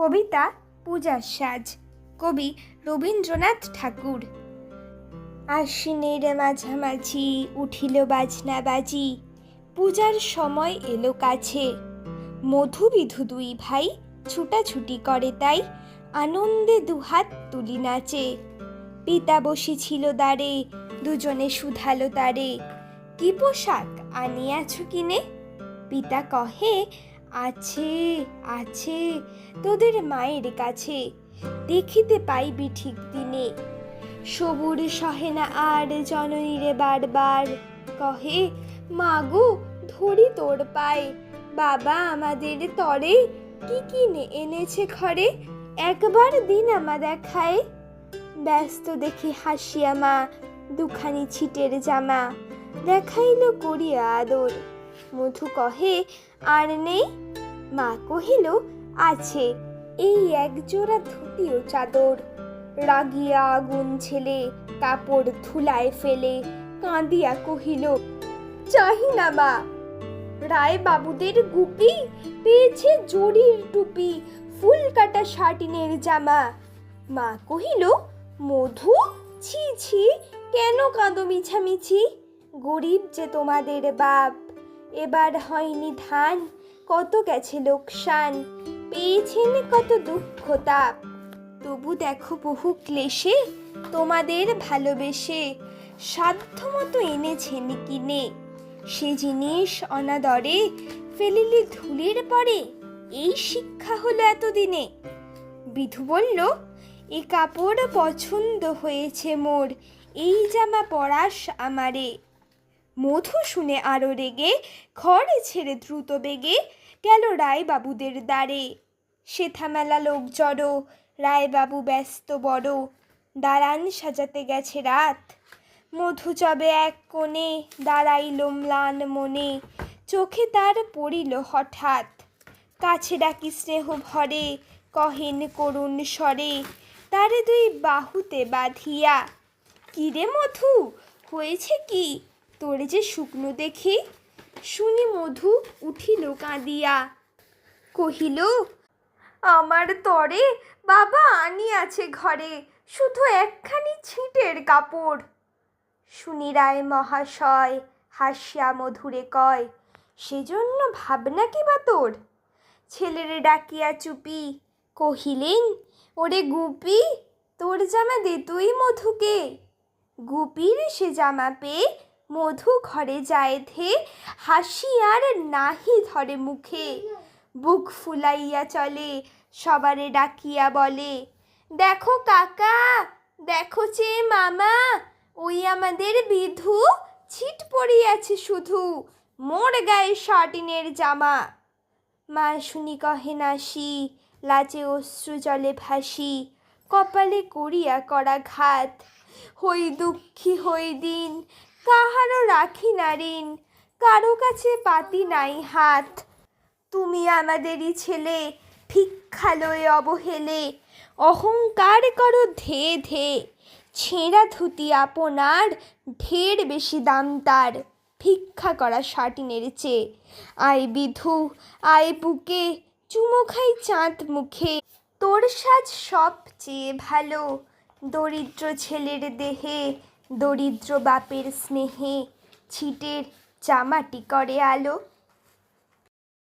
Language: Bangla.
কবিতা পূজার সাজ। কবি রবীন্দ্রনাথ ঠাকুর। আশ্বিনের মাঝামাঝি উঠিল বাজনা বাজি, পূজার সময় এলো কাছে। মধুবিধু দুই ভাই ছুটাছুটি করে তাই, আনন্দে দুহাত তুলি নাচে। পিতা বসেছিল দাঁড়ে দুজনে শুধালো তারে। কি পোশাক আনিয়াছ কিনে? পিতা কহে আছে আছে, তোদের মায়ের কাছে। দেখিতে পাইবি ঠিক দিনে। সবুর সহে না আর জননীরে বারবার কহে, মাগো, ধরি তোর পায়। বাবা আমাদের তরে কি কিনে এনেছে ঘরে? একবার দিন আমা দেখায়। ব্যস্ত দেখি হাসিয়া মা, দুখানি ছিটের জামা দেখাইল করিয়া আদর। মধু কহে, আর নেই? মা কহিল, আছে, এই এক জোড়া ধুতি ও চাদর। রাগিয়া আগুন ছেলে, কাপড় ধুলায় ফেলে। কাঁদিয়া কহিল, চাহি না মা। রায় বাবুদের গুপি, পেয়েছে জরির টুপি, ফুল কাটা শাটিনের জামা। মা কহিল, মধু? ছি ছি, কেন কাঁদো মিছামিছি? গরিব যে তোমাদের বাপ। এবার হয়নি ধান, কত গেছে লোকসান, পেয়েছেন কত দুঃখ তাপ। তবু দেখো বহু ক্লেশে তোমাদের ভালোবেসে, সাধ্যমতো এনেছেন কিনে। সে জিনিস অনাদরে ফেলিলি ধুলির পরে, এই শিক্ষা হলো এতদিনে। বিধু বলল, এ কাপড় পছন্দ হয়েছে মোর, এই জামা পরাস আমারে। মধু শুনে আরও রেগে, ঘরে ছেড়ে দ্রুত বেগে গেল রায়বাবুদের দ্বারে। মেলা লোক জড়ো, রায়বাবু ব্যস্ত বড় দাঁড়ান সাজাতে গেছে রাত। মধু চবে এক কোণে, দাঁড়াইল ম্লান মনে, চোখে তার পড়িল হঠাৎ। কাছে ডাকি স্নেহ ভরে, কহেন করুণ স্বরে, তারে দুই বাহুতে বাঁধিয়া কিরে মধু, হয়েছে কি? তোরে যে শুকনো দেখি, শুনি মধু উঠিল কাঁদিয়া। কহিল, আমার তরে বাবা আনি আছে ঘরে, শুধু একখানি ছিটের কাপড়। শুনি রায় মহাশয় হাসিয়া মধুরে কয়, সেজন্য ভাবনা কি বা তোর? ছেলেরে ডাকিয়া চুপি কহিলেন, ওরে গুপি, তোর জামা দে তুই মধুকে। গুপির সে জামা পেয়ে মধু ঘরে যায় ধে, হাসি আর নাহি ধরে মুখে। বুক ফুলাইয়া চলে, সবারে ডাকিয়া বলে, দেখো কাকা, দেখো চে মামা, ওই আমাদের বিধু ছিট পড়িয়াছে শুধু, মোর গায়ে শার্টিনের জামা। মা শুনি কহে নাসি, লাজে অশ্রু জলে ভাসি, কপালে করিয়া করা ঘাত। হই দুঃখী হই দিন কাহারও রাখি না ঋণ, কারও কাছে পাতি নাই হাত। তুমি আমাদেরই ছেলে, ভিক্ষালয়ে অবহেলে, অহংকার করো ধে ধে। ছেঁড়া ধুতি আপনার, ঢের বেশি দাম তার। ভিক্ষা করা শাটিনের চেয়ে। আয় বিধু, আয় বুকে, চুমো খাই চাঁদ মুখে। তোর সাজ সবচেয়ে ভালো, দরিদ্র ছেলের দেহে দরিদ্র বাপের স্নেহে ছিটের জামাটি করে আলো।